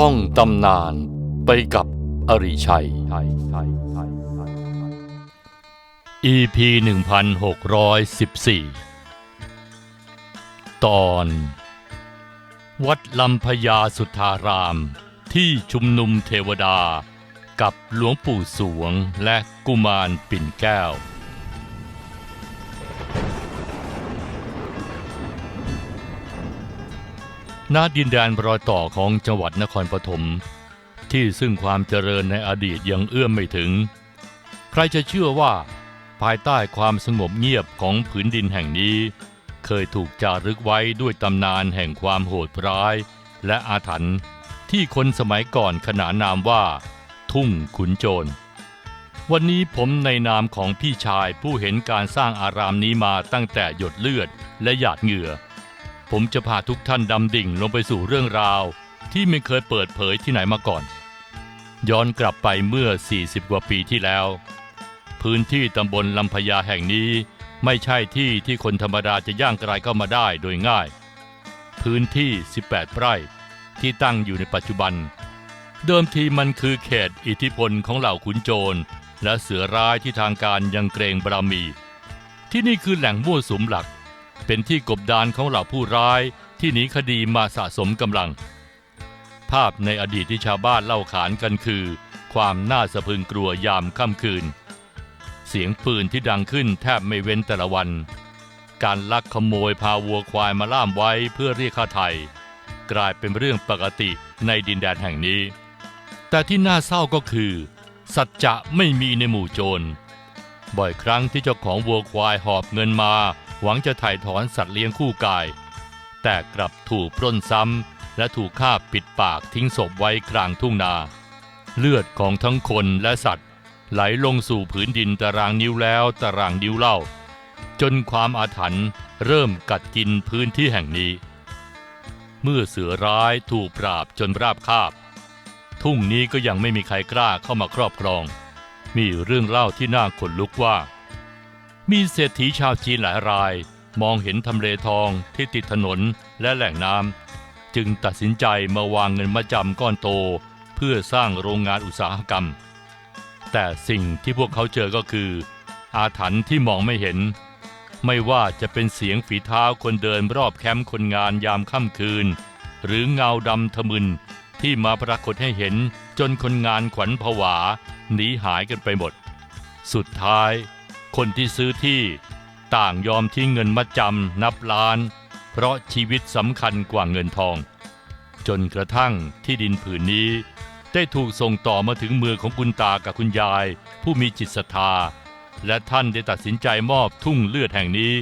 ท่องตำนานไปกับอริชัย EP 1614 ตอน วัดลำพญาสุทธารามที่ชุมนุมเทวดากับหลวงปู่สวงและกุมารปิ่นแก้ว ณดินแดนรอยต่อของจังหวัดนครปฐมที่ซึ่งความเจริญในอดีตยังเอื้อมไม่ถึง ใครจะเชื่อว่า ภายใต้ความสงบเงียบของผืนดินแห่งนี้ เคยถูกจารึกไว้ด้วยตำนานแห่งความโหดร้าย และอาถรรพ์ที่คนสมัยก่อนขนานนามว่า ทุ่งขุนโจร วันนี้ผมในนามของพี่ชายผู้เห็นการสร้างอารามนี้มาตั้งแต่หยดเลือดและหยาดเหงื่อ ผมจะพาทุกท่านดำดิ่งลงไปสู่เรื่องราว ที่ไม่เคยเปิดเผยที่ไหนมาก่อน ย้อนกลับไปเมื่อ 40 กว่าปีที่แล้ว พื้นที่ตำบลลำพญาแห่งนี้ไม่ใช่ที่ที่คนธรรมดาจะย่างกรายเข้ามาได้โดยง่าย พื้นที่ 18 ไร่ที่ตั้งอยู่ในปัจจุบัน เดิมทีมันคือเขตอิทธิพลของเหล่าขุนโจร และเสือร้ายที่ทางการยังเกรงบารมี ที่นี่คือแหล่งมั่วสุมหลัก เป็นที่กบดานของเหล่าผู้ร้ายที่หนีคดีมาสะสมกำลัง ภาพในอดีตที่ชาวบ้านเล่าขานกันคือ ความน่าสะพึงกลัวยามค่ำคืน เสียงปืนที่ดังขึ้นแทบไม่เว้นแต่ละวัน การลักขโมยพาวัวควายมาล่ามไว้เพื่อเรียกค่าไถ่กลายเป็นเรื่องปกติในดินแดนแห่งนี้ แต่ที่น่าเศร้าก็คือ สัจจะไม่มีในหมู่โจร บ่อยครั้งที่เจ้าของวัวควายหอบเงินมา หวังจะถ่ายถอนสัตว์เลี้ยงคู่กาย แต่กลับถูกปล้นซ้ำ และถูกฆ่าปิดปากทิ้งศพไว้กลางทุ่งนา เลือดของทั้งคนและสัตว์ ไหลลงสู่ผืนดินตารางนิ้วแล้วตารางนิ้วเล่า จนความอาถรรพ์เริ่มกัดกินพื้นที่แห่งนี้ เมื่อเสือร้ายถูกปราบจนราบคาบ ทุ่งนี้ก็ยังไม่มีใครกล้าเข้ามาครอบครอง มีเรื่องเล่าที่น่าขนลุกว่า มีเศรษฐีชาวจีนหลายราย มองเห็นทำเลทองที่ติดถนนและแหล่งน้ำจึงตัดสินใจมาวางเงินมาจำก้อนโต เพื่อสร้างโรงงานอุตสาหกรรม แต่สิ่งที่พวกเขาเจอก็คือ อาถรรพ์ที่มองไม่เห็น ไม่ว่าจะเป็นเสียงฝีเท้าคนเดินรอบแคมป์คนงานยามค่ำคืน หรือเงาดำทะมึนที่มาปรากฏให้เห็นจนคนงานขวัญผวาหนีหายกันไปหมด สุดท้าย คนที่ซื้อที่ต่างยอมทิ้งเงินมาจำนับล้าน เพราะชีวิตสำคัญกว่าเงินทอง จนกระทั่งที่ดินผืนนี้ ได้ถูกส่งต่อมาถึงมือของคุณตากับคุณยาย ผู้มีจิตศรัทธา และท่านได้ตัดสินใจมอบทุ่งเลือดแห่งนี้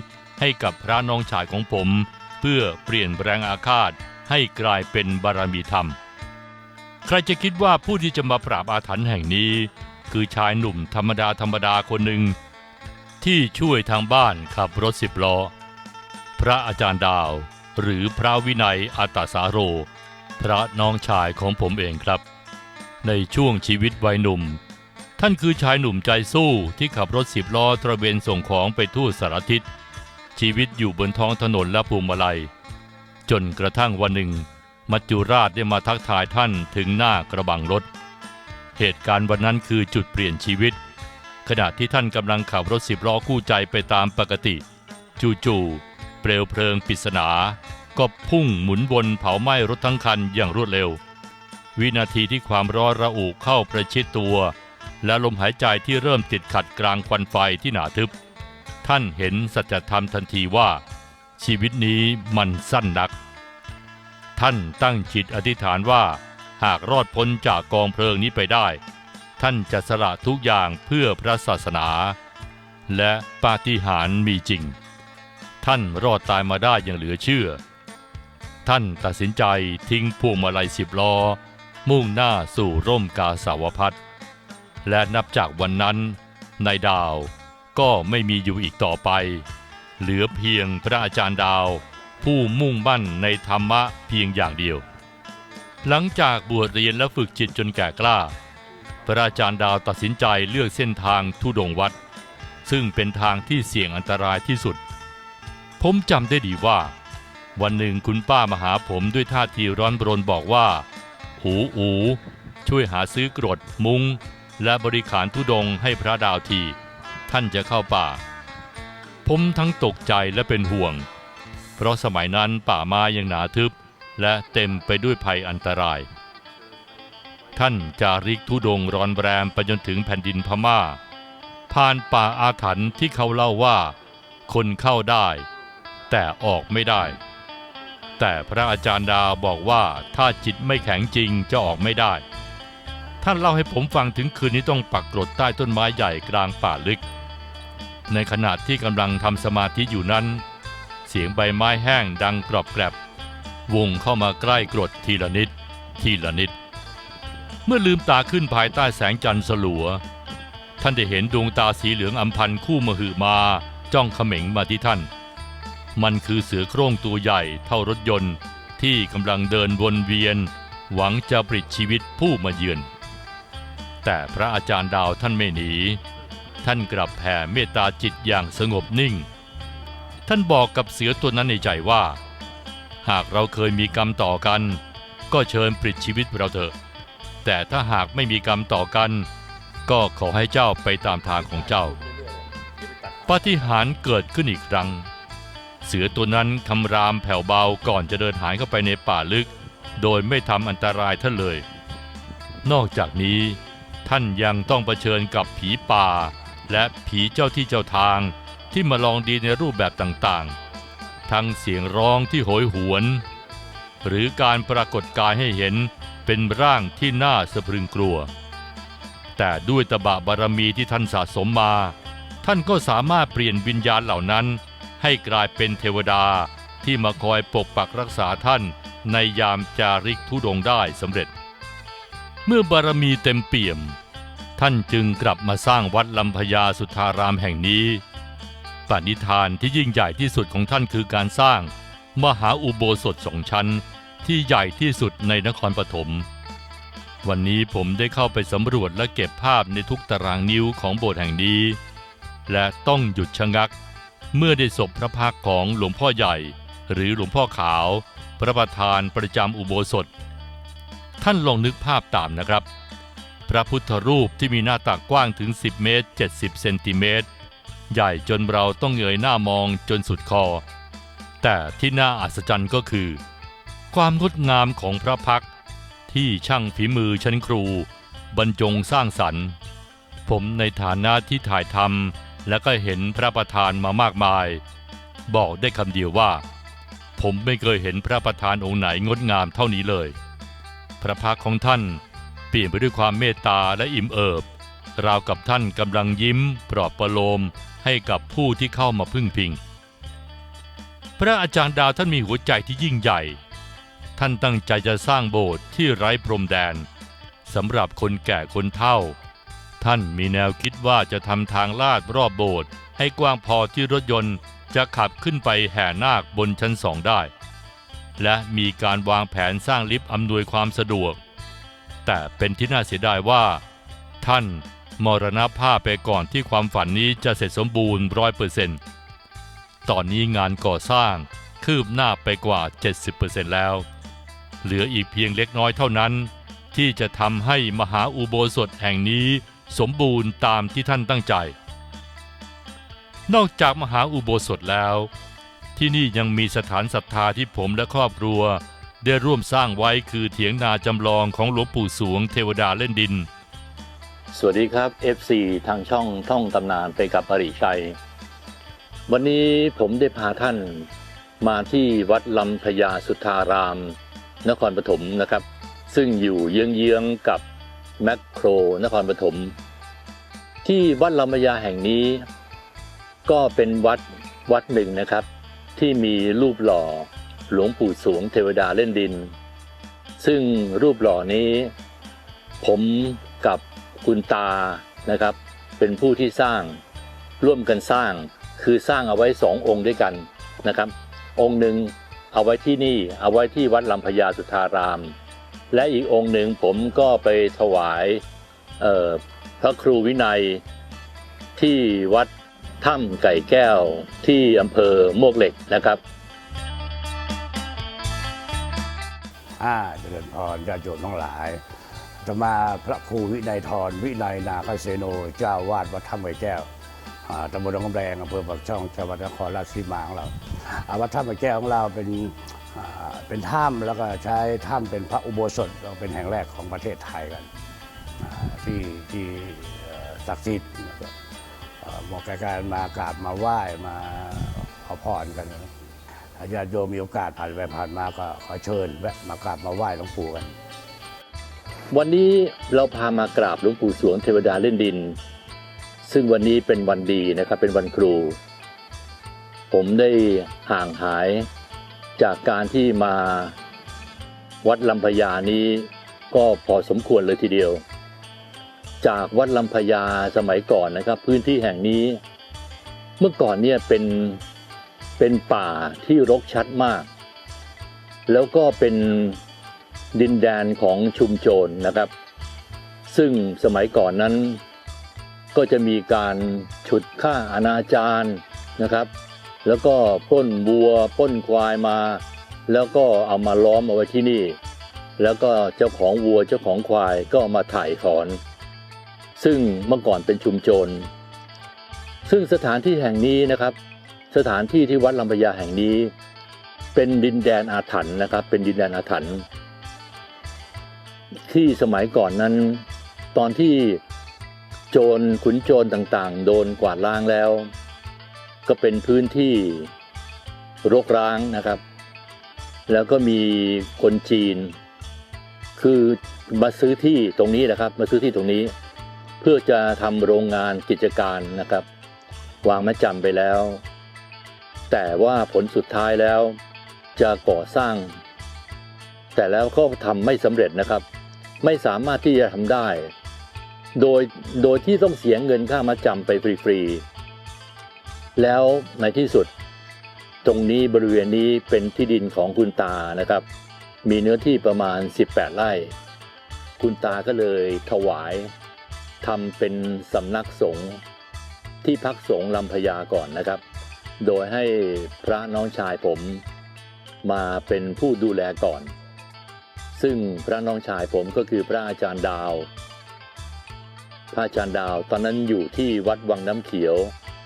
ให้กับพระน้องชายของผม เพื่อเปลี่ยนแปลงอาฆาตให้กลายเป็นบารมีธรรม ใครจะคิดว่าผู้ที่จะมาปราบอาถรรพ์แห่งนี้ คือชายหนุ่มธรรมดาธรรมดาคนหนึ่ง ที่ช่วยทางบ้านขับรถสิบล้อ พระอาจารย์ดาว หรือพระวินัยอาตาสาโร พระน้องชายของผมเองครับ ในช่วงชีวิตวัยหนุ่ม ท่านคือชายหนุ่มใจสู้ที่ขับรถสิบล้อตระเวนส่งของไปทั่วสารทิศ ชีวิตอยู่บนท้องถนนและพวงมาลัย จนกระทั่งวันหนึ่ง มัจจุราชได้มาทักทายท่านถึงหน้ากระบังรถ เหตุการณ์วันนั้นคือจุดเปลี่ยนชีวิต ขณะที่ท่านกำลังขับรถสิบล้อคู่ใจไปตามปกติ จู่ๆเปลวเพลิงปริศนา ก็พุ่งหมุนวนเผาไหม้รถทั้งคันอย่างรวดเร็ว วินาทีที่ความร้อนระอุเข้าประชิดตัว และลมหายใจที่เริ่มติดขัดกลางควันไฟที่หนาทึบ ท่านเห็นสัจธรรมทันทีว่า ชีวิตนี้มันสั้นนัก ท่านตั้งจิตอธิษฐานว่า หากรอดพ้นจากกองเพลิงนี้ไปได้ ท่านจะสละทุกอย่างเพื่อพระศาสนา และปาฏิหาริย์มีจริง ท่านรอดตายมาได้อย่างเหลือเชื่อ ท่านตัดสินใจทิ้งพวงมาลัยสิบล้อ มุ่งหน้าสู่ร่มกาสาวพัฒและนับจากวันนั้นนายดาวก็ไม่มีอยู่อีกต่อไป เหลือเพียงพระอาจารย์ดาว ผู้มุ่งมั่นในธรรมะเพียงอย่างเดียว หลังจากบวชเรียนและฝึกจิตจนแก่กล้า พระอาจารย์ดาวตัดสินใจเลือกเส้นทางทุดงวัด ซึ่งเป็นทางที่เสี่ยงอันตรายที่สุด ผมจำได้ดีว่า วันหนึ่งคุณป้ามาหาผมด้วยท่าทีร้อนรนบอกว่า หูอูช่วยหาซื้อกรดมุง้ง และบริขารทุดงให้พระดาวที ท่านจะเข้าป่า ผมทั้งตกใจและเป็นห่วง เพราะสมัยนั้นป่าไม้ยังหนาทึบ และเต็มไปด้วยภัยอันตราย ท่านจาริกทุดงรอนแรมไปจนถึงแผ่นดินพม่า ผ่านป่าอาถรรพ์ที่เขาเล่าว่า คนเข้าได้ แต่ออกไม่ได้ แต่พระอาจารย์ดาวบอกว่าถ้าจิตไม่แข็งจริงจะออกไม่ได้ ท่านเล่าให้ผมฟังถึงคืนนี้ต้องปักกรดใต้ต้นไม้ใหญ่กลางป่าลึก ในขณะที่กำลังทำสมาธิอยู่นั้น เสียงใบไม้แห้งดังกรอบแกรบวงเข้ามาใกล้กรดทีละนิด ทีละนิด เมื่อลืมตาขึ้นภายใต้แสงจันทร์สลัว ท่านได้เห็นดวงตาสีเหลืองอำพันคู่มหึมา จ้องเขม็งมาที่ท่าน มันคือเสือโคร่งตัวใหญ่เท่ารถยนต์ ที่กำลังเดินวนเวียน หวังจะปลิดชีวิตผู้มาเยือน แต่พระอาจารย์ดาวท่านไม่หนี ท่านกลับแผ่เมตตาจิตอย่างสงบนิ่ง ท่านบอกกับเสือตัวนั้นในใจว่า หากเราเคยมีกรรมต่อกัน ก็เชิญปลิดชีวิตเราเถอะ แต่ถ้าหากไม่มีกรรมต่อกัน ก็ขอให้เจ้าไปตามทางของเจ้าปาฏิหาริย์เกิดขึ้นอีกครั้ง เสือตัวนั้นคำรามแผ่วเบาก่อนจะเดินหายเข้าไปในป่าลึก โดยไม่ทำอันตรายท่านเลย นอกจากนี้ ท่านยังต้องเผชิญกับผีป่า และผีเจ้าที่เจ้าทางที่มาลองดีในรูปแบบต่างๆ ทั้งเสียงร้องที่โหยหวน หรือการปรากฏกายให้เห็น เป็นร่างที่น่าสะพรึงกลัว แต่ด้วยตบะบารมีที่ท่านสะสมมา ท่านก็สามารถเปลี่ยนวิญญาณเหล่านั้น ให้กลายเป็นเทวดาที่มาคอยปกปักรักษาท่านในยามจาริกทุดงได้สำเร็จ เมื่อบารมีเต็มเปี่ยม ท่านจึงกลับมาสร้างวัดลำพญาสุทธารามแห่งนี้ปณิธานที่ยิ่งใหญ่ที่สุดของท่านคือการสร้าง มหาอุโบสถสองชั้น ที่ใหญ่ที่สุดในนครปฐม วันนี้ผมได้เข้าไปสำรวจและเก็บภาพในทุกตารางนิ้วของโบสถ์แห่งนี้ และต้องหยุดชะงัก เมื่อได้ศพพระพักของหลวงพ่อใหญ่ หรือหลวงพ่อขาว พระประธานประจำอุโบสถ ท่านลองนึกภาพตามนะครับ พระพุทธรูปที่มีหน้าตักกว้างถึง 10 เมตร 70 เซนติเมตร ใหญ่จนเราต้องเงยหน้ามองจนสุดคอ แต่ที่น่าอัศจรรย์ก็คือ ความงดงามของพระพักที่ช่างฝีมือชั้นครู บรรจงสร้างสรรค์ ผมในฐานะที่ถ่ายทำและก็เห็นพระประธานมามากมาย บอกได้คำเดียวว่า ผมไม่เคยเห็นพระประธานองค์ไหนงดงามเท่านี้เลย พระพักของท่านเปลี่ยนไปด้วยความเมตตาและอิ่มเอิบ ราวกับท่านกำลังยิ้มปลอบประโลมให้กับผู้ที่เข้ามาพึ่งพิง พระอาจารย์ดาวท่านมีหัวใจที่ยิ่งใหญ่ ท่านตั้งใจจะสร้างโบสถ์ที่ไร้พรมแดนสำหรับคนแก่คนเฒ่า ท่านมีแนวคิดว่าจะทำทางลาดรอบโบสถ์ให้กว้างพอที่รถยนต์จะขับขึ้นไปแห่นาคบนชั้นสองได้ และมีการวางแผนสร้างลิฟต์อำนวยความสะดวก แต่เป็นที่น่าเสียดายว่า ท่านมรณภาพไปก่อนที่ความฝันนี้จะเสร็จสมบูรณ์ร้อยเปอร์เซ็นต์ตอนนี้งานก่อสร้างคืบหน้าไปกว่า 70%แล้ว เหลืออีกเพียงเล็กน้อยเท่านั้น ที่จะทำให้มหาอุโบสถแห่งนี้สมบูรณ์ตามที่ท่านตั้งใจ นอกจากมหาอุโบสถแล้ว ที่นี่ยังมีสถานศรัทธาที่ผมและครอบครัว ได้ร่วมสร้างไว้คือเถียงนาจำลองของหลวงปู่สวงเทวดาเล่นดิน สวัสดีครับ FC ทางช่องท่องตำนานไปกับอริชัย วันนี้ผมได้พาท่านมาที่วัดลำพญาสุทธาราม นครปฐมนะครับ ซึ่งอยู่เยื้องๆกับแมคโครนครปฐมที่วัดลำพญาแห่งนี้ ก็เป็นวัดวัดหนึ่งนะครับ ที่มีรูปหล่อหลวงปู่สวงเทวดาเล่นดิน ซึ่งรูปหล่อนี้ ผมกับคุณตานะครับ เป็นผู้ที่สร้างร่วมกันสร้างคือสร้างเอาไว้สององค์ด้วยกันนะครับ องค์หนึ่ง เอาไว้ที่นี่เอาไว้ที่วัดลำพญาสุธาราม และอีกองค์หนึ่งผมก็ไปถวายพระครูวินัยที่วัดถ้ำไก่แก้วที่อำเภอมวกเหล็กนะครับอ่าเจริญพรญาติโยมทั้งหลายอาตมาพระครูวินัยทรวินัยนาคเสโนเจ้าวาดวัดถ้ำไผ่แก้ว ตำบลหนองกำแรงอำเภอปากช่องจังหวัดนครราชสีมาของเราอาวัดถ้ำไผ่แก้วของเราเป็นเป็นถ้ำแล้วก็ใช้ถ้ำเป็นพระอุโบสถเป็นแห่งแรกของประเทศไทยกันที่ที่ศักดิ์สิทธิ์บเอ่อเหมาะกับการมากราบมาไหว้มาขอพรกันนะญาติโยมมีโอกาสผ่านไปผ่านมาก็ขอเชิญแวะมากราบมาไหว้หลวงปู่กัน วันนี้เราพามากราบหลวงปู่สวงเทวดาเล่นดิน ซึ่งวันนี้เป็นวันดีนะครับเป็นวันครู ผมได้ห่างหายจากการที่มาวัดลำพญานี้ก็พอสมควรเลยทีเดียว จากวัดลำพญาสมัยก่อนนะครับ พื้นที่แห่งนี้ เมื่อก่อนเนี่ยเป็นเป็นป่าที่รกชัดมาก แล้วก็เป็นดินแดนของชุมโจรนะครับ ซึ่งสมัยก่อนนั้น ก็จะมีการฉุดฆ่าอนาจารนะครับ แล้วก็ป้นวัวป้นควายมา แล้วก็เอามาล้อมเอาไว้ที่นี่ แล้วก็เจ้าของวัวเจ้าของควายก็ามาถ่ายถอน ซึ่งเมื่อก่อนเป็นชุมโจรซึ่งสถานที่แห่งนี้นะครับ สถานที่ที่วัดลำพญาแห่งนี้ เป็นดินแดนอาถรรพ์นะครับ เป็นดินแดนอาถรรพ์ที่สมัยก่อนนั้น ตอนที่ โจรขุนโจรต่างๆ โดนกวาดล้างแล้ว ก็เป็นพื้นที่รกร้างนะครับ แล้วก็มีคนจีน คือมาซื้อที่ตรงนี้นะครับ มาซื้อที่ตรงนี้ เพื่อจะทำโรงงานกิจการนะครับ วางมาจำไปแล้ว แต่ว่าผลสุดท้ายแล้วจะก่อสร้าง แต่แล้วก็ทำไม่สำเร็จนะครับ ไม่สามารถที่จะทำได้ โดยโดยที่ต้องเสียเงินค่ามาจำไปฟรีๆ แล้วในที่สุด ตรงนี้บริเวณนี้เป็นที่ดินของคุณตานะครับ มีเนื้อที่ประมาณ 18 ไร่ คุณตาก็เลยถวายทำเป็นสำนักสงฆ์ที่พักสงฆ์ลำพญาก่อนนะครับ โดยให้พระน้องชายผมมาเป็นผู้ดูแลก่อน ซึ่งพระน้องชายผมก็คือพระอาจารย์ดาว พระอาจารย์ดาว ตอนนั้นอยู่ที่วัดวังน้ำเขียว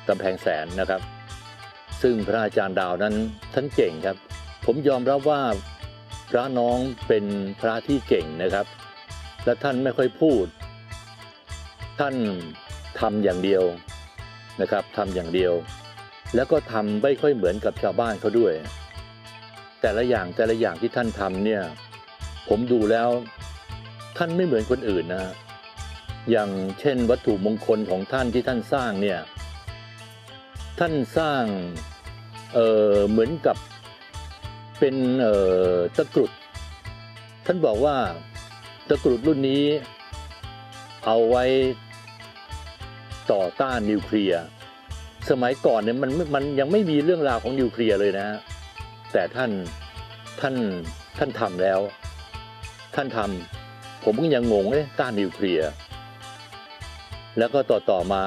กำแพงแสนนะครับ ซึ่งพระอาจารย์ดาวนั้นท่านเก่งครับ ผมยอมรับว่าพระน้องเป็นพระที่เก่งนะครับ และท่านไม่ค่อยพูด ท่านทำอย่างเดียวนะครับทำอย่างเดียว แล้วก็ทำไม่ค่อยเหมือนกับชาวบ้านเขาด้วย แต่ละอย่างแต่ละอย่างที่ท่านทำเนี่ยผมดูแล้วท่านไม่เหมือนคนอื่นนะ อย่างเช่นวัตถุมงคลของท่านที่ท่านสร้างเนี่ยท่านสร้างเออเหมือนกับเป็นเออตะกรุด ท่านบอกว่าตะกรุดรุ่นนี้เอาไว้ต่อต้านนิวเคลียร์สมัยก่อนเนี่ยมันมันยังไม่มีเรื่องราวของนิวเคลียร์เลยนะฮะแต่ท่านท่านท่านทำแล้ว ท่านทำผมก็ยังงงเลยต้านนิวเคลียร์ แล้วก็ต่อต่อมา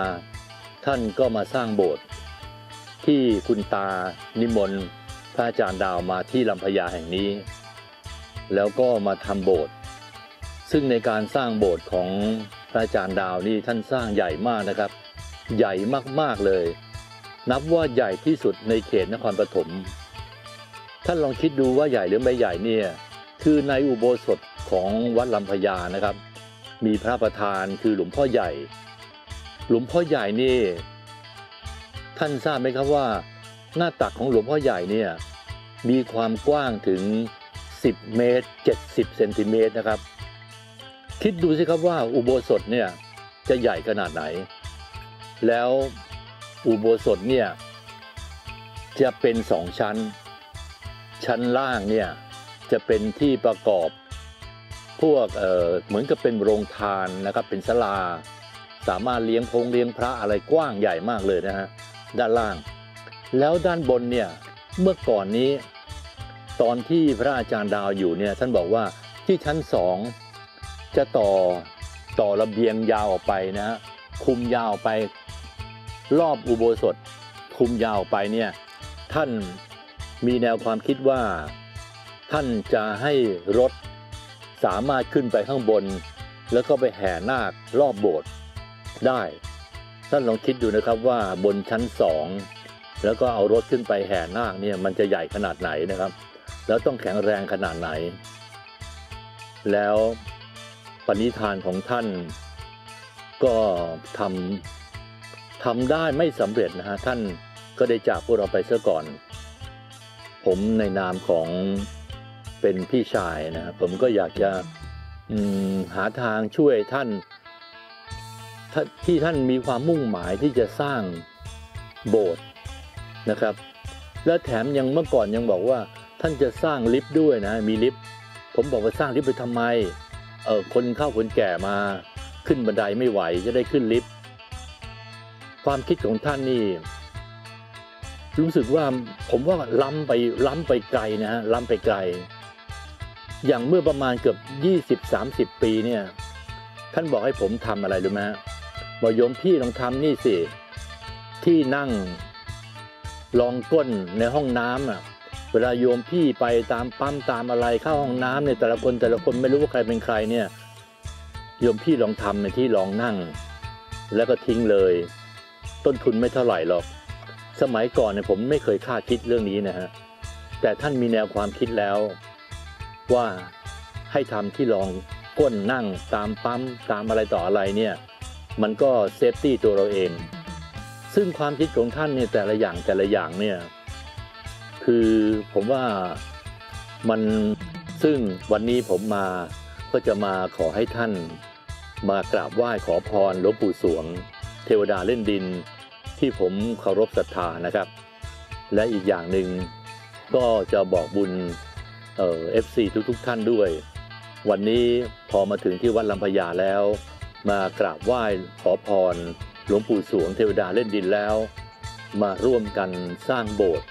ท่านก็มาสร้างโบสถ์ที่คุณตานิมนต์พระอาจารย์ดาวมาที่ลำพญาแห่งนี้ แล้วก็มาทำโบสถ์ซึ่งในการสร้างโบสถ์ของพระอาจารย์ดาวนี่ท่านสร้างใหญ่มากนะครับ ใหญ่มากๆเลย นับว่าใหญ่ที่สุดในเขตนครปฐมท่านลองคิดดูว่าใหญ่หรือไม่ใหญ่เนี่ยคือในอุโบสถของวัดลำพญานะครับ มีพระประธานคือหลวงพ่อใหญ่ หลวงพ่อใหญ่นี่ ท่านทราบไหมครับว่า หน้าตักของหลวงพ่อใหญ่เนี่ยมีความกว้างถึง 10 เมตร 70เซนติเมตรนะครับ คิดดูสิครับว่าอุโบสถเนี่ยจะใหญ่ขนาดไหน แล้วอุโบสถเนี่ยจะเป็นสองชั้น ชั้นล่างเนี่ยจะเป็นที่ประกอบ พวกเอ่อเหมือนกับเป็นโรงทานนะครับเป็นศาลา สามารถเลี้ยงพงเลี้ยงพระอะไรกว้างใหญ่มากเลยนะฮะด้านล่าง แล้วด้านบนเนี่ยเมื่อก่อนนี้ ตอนที่พระอาจารย์ดาวอยู่เนี่ยท่านบอกว่าที่ชั้นสองจะต่อต่อระเบียงยาวออกไปนะฮะคุมยาวไปรอบอุโบสถ คุมยาวไปเนี่ยท่านมีแนวความคิดว่า ท่านจะให้รถสามารถขึ้นไปข้างบน แล้วก็ไปแห่นาครอบโบสถ์ ได้ ท่านลองคิดดูนะครับว่าบนชั้นสองแล้วก็เอารถขึ้นไปแห่นาคเนี่ยมันจะใหญ่ขนาดไหนนะครับ แล้วต้องแข็งแรงขนาดไหน แล้วปณิธานของท่านก็ทำทำได้ไม่สำเร็จนะฮะท่านก็ได้จากพวกเราไปเสียก่อน ผมในนามของเป็นพี่ชายนะครับผมก็อยากจะหาทางช่วยท่าน ที่ท่านมีความมุ่งหมายที่จะสร้างโบสถ์นะครับ และแถมยังเมื่อก่อนยังบอกว่าท่านจะสร้างลิฟต์ด้วยนะมีลิฟต์ผมบอกว่าสร้างลิฟต์ไปทำไมเออคนเข้าคนแก่มาขึ้นบันไดไม่ไหวจะได้ขึ้นลิฟต์ความคิดของท่านนี่รู้สึกว่าผมว่าล้ำไปล้ำไปไกลนะฮะล้ำไปไกล อย่างเมื่อประมาณเกือบ 20 30 ปีเนี่ยท่านบอกให้ผมทำอะไรรู้ไหมฮะ บอกโยมพี่ลองทำนี่สิ ที่นั่งรองก้นในห้องน้ำอะ เวลาโยมพี่ไปตามปั๊มตามอะไรเข้าห้องน้ำเนี่ยแต่ละคนแต่ละคนไม่รู้ว่าใครเป็นใครเนี่ย โยมพี่ลองทำในที่ลองนั่ง แล้วก็ทิ้งเลย ต้นทุนไม่เท่าไหร่หรอก สมัยก่อนเนี่ยผมไม่เคยคาดคิดเรื่องนี้นะฮะแต่ท่านมีแนวความคิดแล้ว ว่าให้ทำที่รองก้นนั่งตามปั๊มตามอะไรต่ออะไรเนี่ย มันก็เซฟตี้ตัวเราเอง ซึ่งความคิดของท่านเนี่ยแต่ละอย่างแต่ละอย่างเนี่ยคือผมว่ามันซึ่งวันนี้ผมมาก็จะมาขอให้ท่านมากราบไหว้ขอพรหลวงปู่สวง เทวดาเล่นดิน ที่ผมเคารพศรัทธานะครับ และอีกอย่างหนึ่งก็จะบอกบุญเอฟซีทุกๆ ท่านด้วย วันนี้พอมาถึงที่วัดลำพญาแล้ว มากราบไหว้ขอพร หลวงปู่สวงเทวดาเล่นดินแล้ว มาร่วมกันสร้างโบสถ์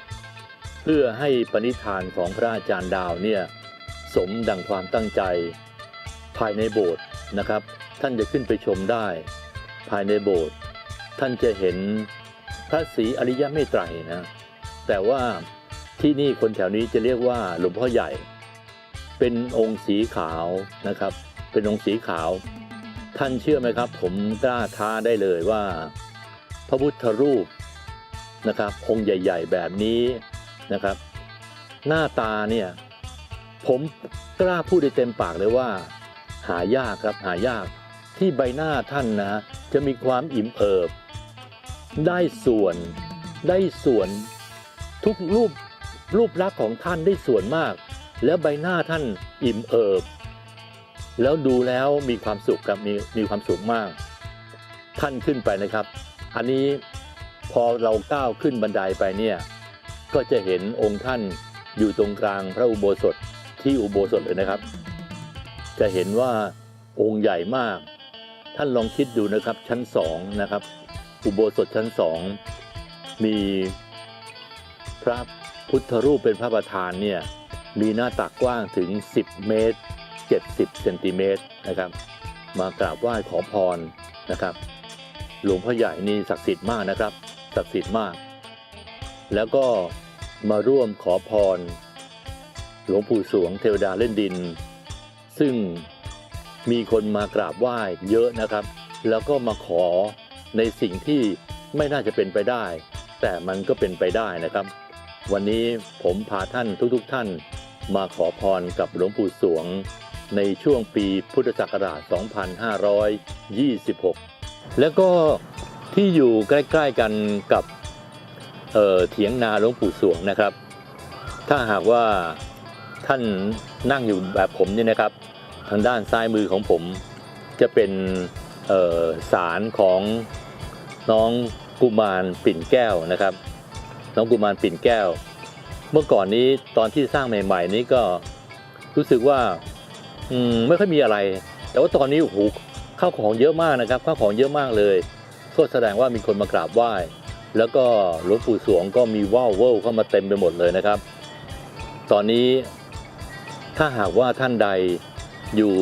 เพื่อให้ปณิธานของพระอาจารย์ดาวเนี่ยสมดังความตั้งใจ ภายในโบสถ์นะครับ ท่านจะขึ้นไปชมได้ ภายในโบสถ์ท่านจะเห็นพระศรีอริยเมตไตรนะแต่ว่าที่นี่คนแถวนี้จะเรียกว่าหลวงพ่อใหญ่ เป็นองค์สีขาวนะครับ เป็นองค์สีขาว ท่านเชื่อไหมครับ ผมกล้าท้าได้เลยว่า พระพุทธรูปนะครับ องค์ใหญ่ ๆ แบบนี้นะครับ หน้าตาเนี่ยผมกล้าพูดได้เต็มปากเลยว่า หายากครับหายากที่ใบหน้าท่านนะจะมีความอิ่มเอิบ ได้ส่วนได้ส่วนทุกรูปรูปลักษณ์ของท่านได้ส่วนมาก แล้วใบหน้าท่านอิ่มเอิบ แล้วดูแล้วมีความสุขครับมีมีความสุขมาก ท่านขึ้นไปนะครับ อันนี้พอเราก้าวขึ้นบันไดไปเนี่ยก็จะเห็นองค์ท่านอยู่ตรงกลางพระอุโบสถที่อุโบสถเลยนะครับ จะเห็นว่าองค์ใหญ่มาก ท่านลองคิดดูนะครับชั้นสองนะครับ อุโบสถชั้นสองมีพระพุทธรูปเป็นพระประธานเนี่ยมีหน้าตักกว้างถึง 10 เมตร 70เซนติเมตรนะครับ มากราบไหว้ขอพรนะครับ หลวงพ่อใหญ่นี่ศักดิ์สิทธิ์มากนะครับศักดิ์สิทธิ์มาก แล้วก็มาร่วมขอพร หลวงปู่สวงเทวดาเล่นดิน ซึ่งมีคนมากราบไหว้เยอะนะครับ แล้วก็มาขอในสิ่งที่ไม่น่าจะเป็นไปได้ แต่มันก็เป็นไปได้นะครับ วันนี้ผมพาท่านทุกๆทท่านมาขอพรกับหลวงปู่สวง ในช่วงปีพุทธศักราช 2526 แล้วก็ที่อยู่ใกล้ ๆกันกับเเถียงนาหลวงปู่สวงนะครับ ถ้าหากว่าท่านนั่งอยู่แบบผมเนี่ยนะครับ ทางด้านซ้ายมือของผมจะเป็นศาลของน้องกุมารปิ่นแก้วนะครับ น้องกุมารปิ่นแก้ว เมื่อก่อนนี้ตอนที่สร้างใหม่ ๆ นี้ก็รู้สึกว่า อืมไม่ค่อยมีอะไร แต่ว่าตอนนี้โอ้โหข้าวของเยอะมากนะครับข้าวของเยอะมากเลย ก็แสดงว่ามีคนมากราบไหว้ แล้วก็หลวงปู่สวงก็มีว่าวเว่วเข้ามาเต็มไปหมดเลยนะครับ ตอนนี้ถ้าหากว่าท่านใดอยู่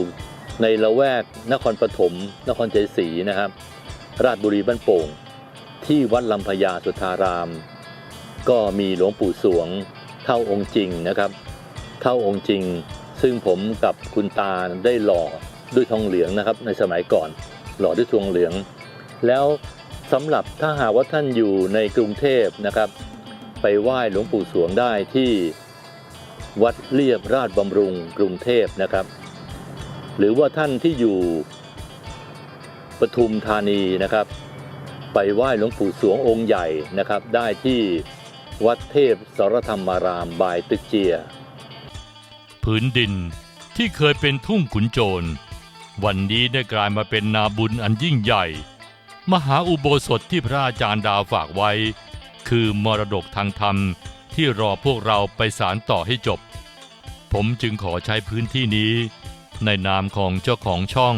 ในละแวกนครปฐมนครชัยศรีนะครับ ราชบุรีบ้านโป่ง ที่วัดลำพญาสุทธาราม ก็มีหลวงปู่สวงเท่าองค์จริงนะครับ เท่าองค์จริง ซึ่งผมกับคุณตาได้หล่อด้วยทองเหลืองนะครับ ในสมัยก่อนหล่อด้วยทองเหลือง แล้วสำหรับถ้าหากว่าท่านอยู่ในกรุงเทพนะครับ ไปไหว้หลวงปู่สวงได้ที่วัดเรียบราชบำรุงกรุงเทพนะครับ หรือว่าท่านที่อยู่ปทุมธานีนะครับ ไปไหว้หลวงปู่สวงองค์ใหญ่นะครับ ได้ที่วัดเทพสรธรรมารามบายตึกเจีย ผืนดินที่เคยเป็นทุ่งขุนโจร วันนี้ได้กลายมาเป็นนาบุญอันยิ่งใหญ่ มหาอุโบสถที่พระอาจารย์ดาวฝากไว้ คือมรดกทางธรรมที่รอพวกเราไปสารต่อให้จบ ผมจึงขอใช้พื้นที่นี้ ในนามของเจ้าของช่อง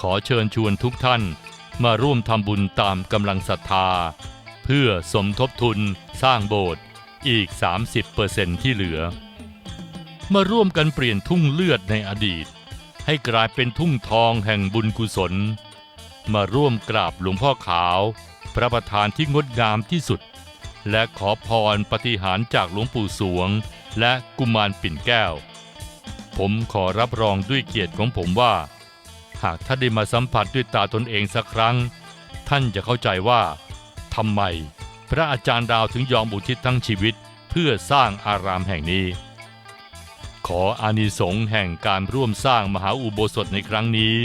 ขอเชิญชวนทุกท่านมาร่วมทำบุญตามกำลังศรัทธา เพื่อสมทบทุนสร้างโบสถ์อีก 30%ที่เหลือ มาร่วมกันเปลี่ยนทุ่งเลือดในอดีต ให้กลายเป็นทุ่งทองแห่งบุญกุศล มาร่วมกราบหลวงพ่อขาว พระประธานที่งดงามที่สุด และขอพรปฏิหารจากหลวงปู่สวง และกุมารปิ่นแก้ว ผมขอรับรองด้วยเกียรติของผมว่า หากท่านได้มาสัมผัสด้วยตาตนเองสักครั้ง ท่านจะเข้าใจว่าทำไม พระอาจารย์ดาวถึงยอมอุทิศทั้งชีวิต เพื่อสร้างอารามแห่งนี้ ขออานิสงส์แห่งการร่วมสร้างมหาอุโบสถในครั้งนี้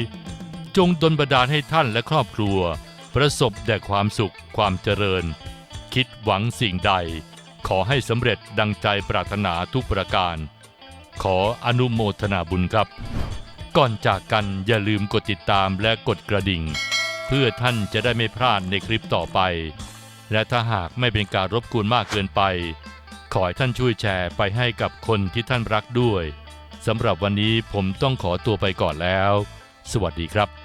จงดลบันดาลให้ท่านและครอบครัว ประสบแต่ความสุขความเจริญ คิดหวังสิ่งใด ขอให้สำเร็จดังใจปรารถนาทุกประการ ขออนุโมทนาบุญครับ ก่อนจากกันอย่าลืมกดติดตามและกดกระดิ่ง เพื่อท่านจะได้ไม่พลาดในคลิปต่อไป และถ้าหากไม่เป็นการรบกวนมากเกินไป ขอให้ท่านช่วยแชร์ไปให้กับคนที่ท่านรักด้วยสำหรับวันนี้ผมต้องขอตัวไปก่อนแล้ว สวัสดีครับ